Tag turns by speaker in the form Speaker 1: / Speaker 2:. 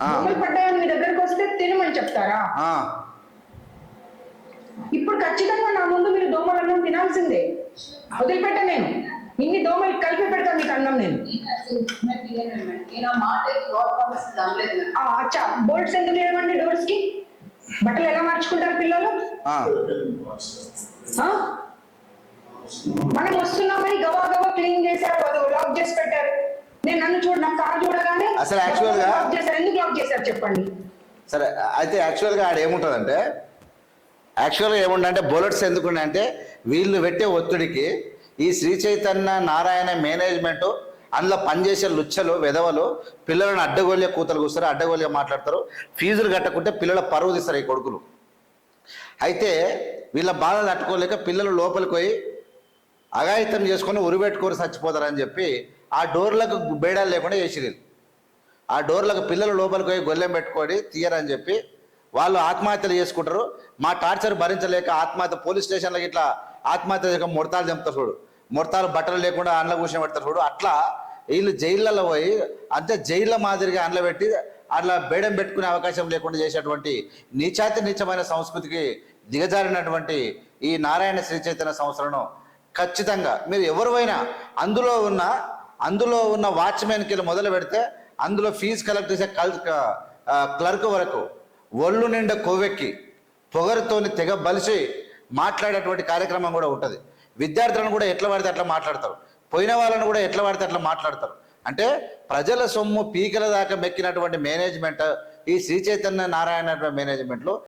Speaker 1: ఆ.
Speaker 2: దోమలు పడ్డాయని మీ దగ్గరకు వస్తే తినమని చెప్తారా? ఇప్పుడు ఖచ్చితంగా నా ముందు మీరు దోమలు అన్నం తినాల్సిందే. వదిలిపెట్ట నేను. ఇన్ని దోమలు కలిపి పెడతాను మీకు అన్నం నేను. అచ్చా. బోల్ట్స్ ఎందుకు లేవండి డోర్స్కి బట్టలు ఎలా మార్చుకుంటారు పిల్లలు? మనం వస్తున్నామని గవా గవా క్లీన్ చేశారు అది లాక్ చేసి పెట్టారు నేను నన్ను చూడ నా కార్ చూడగానే
Speaker 1: అసలు actual గా-
Speaker 2: ఎందుకు చేశారు చెప్పండి?
Speaker 1: సరే అయితే యాక్చువల్గా ఆడ ఏముంటుందంటే యాక్చువల్గా ఏముండంటే బుల్లెట్స్ ఎందుకున్నాయంటే వీళ్ళు పెట్టే ఒత్తిడికి ఈ శ్రీ చైతన్య నారాయణ మేనేజ్మెంట్ అందులో పనిచేసే లుచ్చలు వెధవలు పిల్లలను అడ్డగోలిగా కూతలు కూస్తారు అడ్డగోలిగా మాట్లాడతారు ఫీజులు కట్టకుంటే పిల్లల పరువు తీస్తారు ఈ కొడుకులు. అయితే వీళ్ళ బాధలు తట్టుకోలేక పిల్లలు లోపలికి పోయి అఘాయితం చేసుకొని ఉరిపెట్టుకొని చచ్చిపోతారని చెప్పి ఆ డోర్లకు బేడాలు లేకుండా చేసిరు ఆ డోర్లకు పిల్లలు లోపలికి పోయి గొల్లెం పెట్టుకొని తీయరని చెప్పి వాళ్ళు ఆత్మహత్యలు చేసుకుంటారు. మా టార్చర్ భరించలేక ఆత్మహత్య పోలీస్ స్టేషన్లకి ఇట్లా ఆత్మహత్య చేయక ముడతాలు చంపుతారు చూడు. ముడతాలు బట్టలు లేకుండా అండ్ల కూర్చొని పెడతారు చూడు. అట్లా వీళ్ళు జైళ్ళలో పోయి అంతే జైళ్ళ మాదిరిగా అండ్ల పెట్టి అట్లా బేడం పెట్టుకునే అవకాశం లేకుండా చేసేటువంటి నీచాతి నీచమైన సంస్కృతికి దిగజారినటువంటి ఈ నారాయణ శ్రీ చైతన్య సంస్థలను ఖచ్చితంగా మీరు ఎవరివైనా అందులో ఉన్న అందులో ఉన్న వాచ్మెన్కి మొదలు పెడితే అందులో ఫీజు కలెక్ట్ చేసే కల్ క్లర్క్ వరకు ఒళ్ళు నిండా కొవ్వెక్కి పొగరుతోని తెగ బలిసి మాట్లాడేటువంటి కార్యక్రమం కూడా ఉంటుంది. విద్యార్థులను కూడా ఎట్లా పడితే అట్లా మాట్లాడతారు. పోయిన వాళ్ళని కూడా ఎట్లా పడితే అట్లా మాట్లాడతారు. అంటే ప్రజల సొమ్ము పీకల దాకా మెక్కినటువంటి మేనేజ్మెంట్ ఈ శ్రీ చైతన్య నారాయణ మేనేజ్మెంట్లో